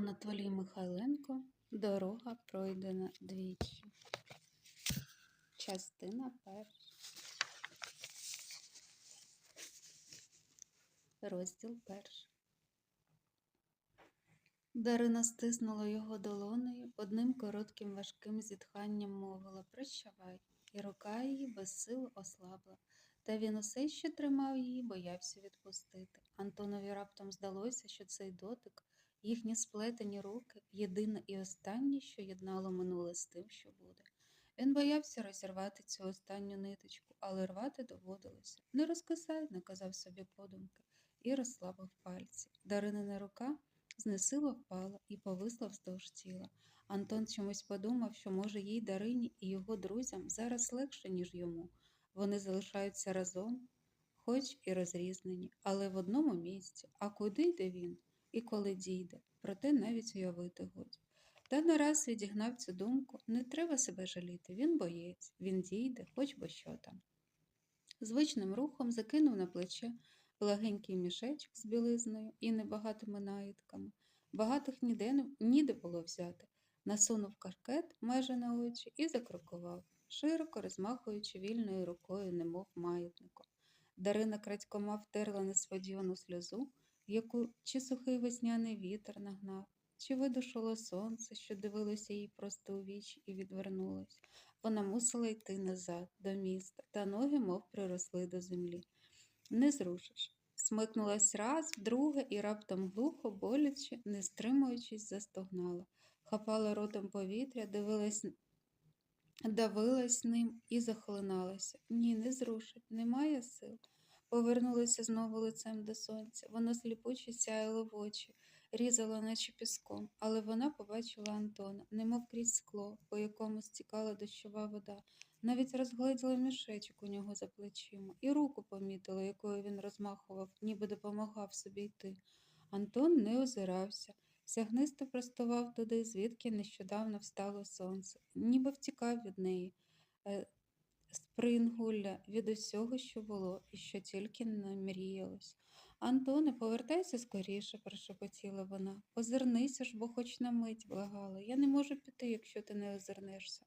Анатолій Михайленко Дорога пройдена двічі. Частина перша. Розділ перший. Дарина стиснула його долонею, одним коротким важким зітханням мовила Прощавай, і рука її без сил ослабла. Та він усе ще тримав її, боявся відпустити. Антонові раптом здалося, що цей дотик, їхні сплетені руки, єдине і останнє, що єднало минуле з тим, що буде. Він боявся розірвати цю останню ниточку, але рвати доводилося. Не розкисай, наказав собі подумки, і розслабив пальці. Даринина рука знесило впала і повисла вздовж тіла. Антон чомусь подумав, що може їй Дарині і його друзям зараз легше, ніж йому. Вони залишаються разом, хоч і розрізнені, але в одному місці. А куди йде він і коли дійде, проте навіть уявити годі. Та нараз відігнав цю думку не треба себе жаліти, він боєць, він дійде, хоч би що там. Звичним рухом закинув на плече легенький мішечок з білизною і небагатими наїдками. Багатих ніде ніде було взяти. Насунув каркет майже на очі і закрокував, широко розмахуючи вільною рукою, немов маятником. Дарина крадькома втерла несподівану сльозу, яку чи сухий весняний вітер нагнав, чи видушило сонце, що дивилося їй просто у вічі і відвернулось. Вона мусила йти назад, до міста, та ноги мов приросли до землі. Не зрушиш. Смикнулась раз, вдруге і раптом глухо, боляче, не стримуючись, застогнала. Хапала ротом повітря, дивилась, давилась ним і захлиналася. Ні, не зрушить, немає сил. Повернулася знову лицем до сонця. Воно сліпуче сяяло в очі, різало, наче піском, але вона побачила Антона, немов крізь скло, по якому стікала дощова вода. Навіть розгледіла мішечок у нього за плечима, і руку помітила, якою він розмахував, ніби допомагав собі йти. Антон не озирався, сягнисто простував туди, звідки нещодавно встало сонце, ніби втікав від неї. Е, з прингулля від усього, що було, і що тільки не мріялось. Антоне, повертайся скоріше, прошепотіла вона. Озирнися ж, бо хоч на мить благала. Я не можу піти, якщо ти не озирнешся.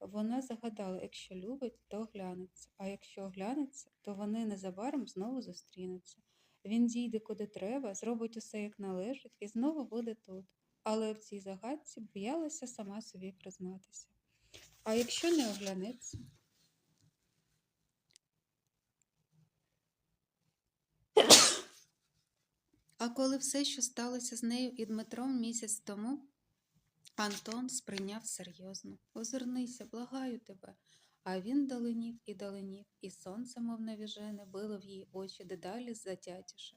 Вона загадала, якщо любить, то оглянеться, а якщо оглянеться, то вони незабаром знову зустрінуться. Він дійде куди треба, зробить усе як належить, і знову буде тут. Але в цій загадці боялася сама собі признатися. А якщо не оглянеться? А коли все, що сталося з нею і Дмитром місяць тому, Антон сприйняв серйозно. Озирнися, благаю тебе. А він даленів і даленів, і сонце, мов навіжене, било в її очі дедалі затятіше,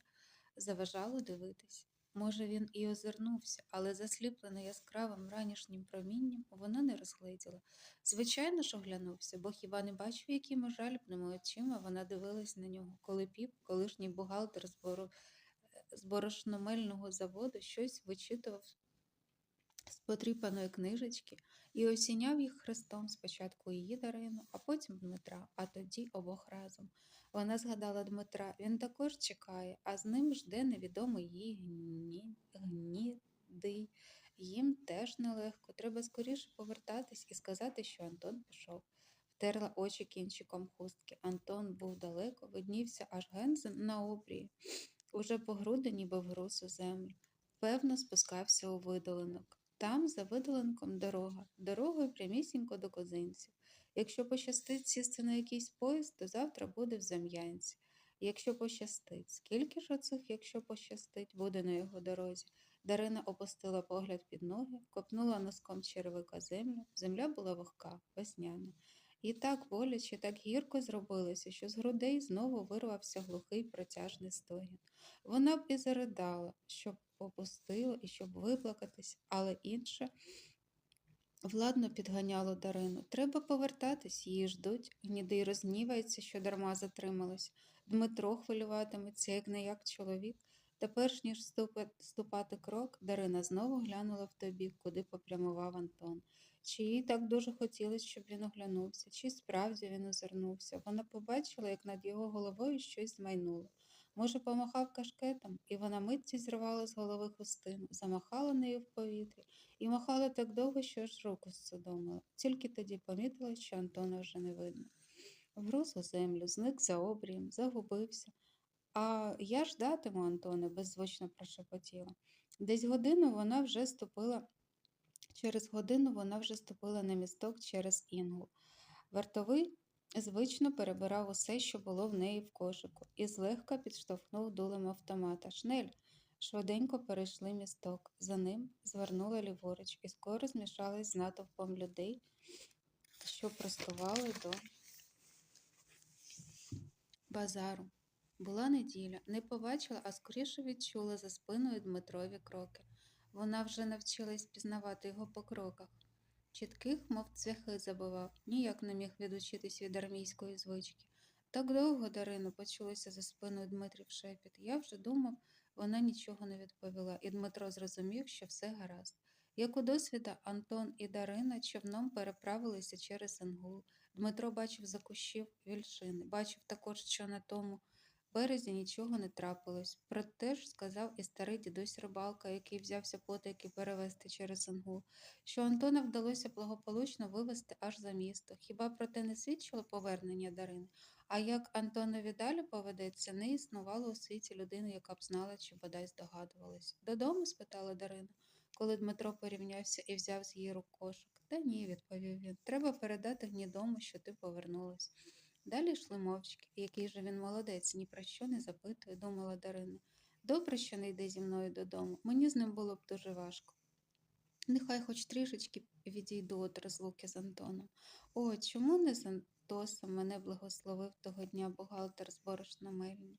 заважало дивитись. Може, він і озирнувся, але засліплений яскравим ранішнім промінням, вона не розгледіла. Звичайно ж оглянувся, бо хіба не бачив, якими жалібними очима вона дивилась на нього, коли піп, колишній бухгалтер збору з борошномельного заводу щось вичитував з потріпаної книжечки і осіняв їх хрестом спочатку її Дарину, а потім Дмитра, а тоді обох разом. Вона згадала Дмитра, він також чекає, а з ним жде невідомий їй гні... гнідий. Їм теж нелегко. Треба скоріше повертатись і сказати, що Антон пішов. Втерла очі кінчиком хустки. Антон був далеко, виднівся аж гензен на обрії, уже по груди, ніби вгруз у землю. Певно, спускався у видолинок. Там, за видолинком, дорога, дорогою прямісінько до козинців. Якщо пощастить сісти на якийсь поїзд, то завтра буде в Зам'янці. Якщо пощастить, скільки ж оцих, якщо пощастить, буде на його дорозі? Дарина опустила погляд під ноги, копнула носком черевика землю. Земля була вогка, весняна. І так боляче, так гірко зробилося, що з грудей знову вирвався глухий протяжний стогін. Вона б і заридала, щоб попустила і щоб виплакатись, але інше владно підганяло Дарину. Треба повертатись, її ждуть. Гнідий розгнівається, що дарма затрималась. Дмитро хвилюватиметься, як не як чоловік. Та перш ніж ступати крок, Дарина знову глянула в той бік, куди попрямував Антон. Чи їй так дуже хотілося, щоб він оглянувся, чи справді він озирнувся. Вона побачила, як над його головою щось змайнуло. Може, помахав кашкетом, і вона митці зривала з голови хустину, замахала нею в повітрі і махала так довго, що аж руку зсудомила. Тільки тоді помітила, що Антона вже не видно. Вгруз у землю, зник за обрієм, загубився. А я ждатиму, Антоне, беззвучно прошепотіла. Десь годину вона вже ступила, через годину вона вже ступила на місток через Інгу. Вартовий звично перебирав усе, що було в неї в кошику, і злегка підштовхнув дулем автомата. Шнель. Швиденько перейшли місток. За ним звернула ліворуч і скоро змішались з натовпом людей, що простували до базару. Була неділя, не побачила, а скоріше відчула за спиною Дмитрові кроки. Вона вже навчилась пізнавати його по кроках. Чітких, мов цвяхи забивав, ніяк не міг відучитись від армійської звички. Так довго, Дарину, почулося за спиною Дмитрів шепіт. Я вже думав, вона нічого не відповіла, і Дмитро зрозумів, що все гаразд. Як у досвіда, Антон і Дарина човном переправилися через Ангул. Дмитро бачив за кущів вільшини, бачив також, що на тому березі нічого не трапилось. Проте ж сказав і старий дідусь рибалка, який взявся потайки перевезти через Ангул, що Антона вдалося благополучно вивезти аж за місто. Хіба про те не свідчило повернення Дарини? А як Антонові далі поведеться, не існувало у світі людини, яка б знала чи бодай здогадувалась. Додому? спитала Дарина, коли Дмитро порівнявся і взяв з її рук кошик. Та ні, відповів він. Треба передати гнідому, що ти повернулась. Далі йшли мовчки, який же він молодець, ні про що не запитує, думала Дарина. Добре, що не йде зі мною додому. Мені з ним було б дуже важко. Нехай хоч трішечки відійду від розлуки з Антоном. О, чому не з Антосом мене благословив того дня бухгалтер з борошна мельні?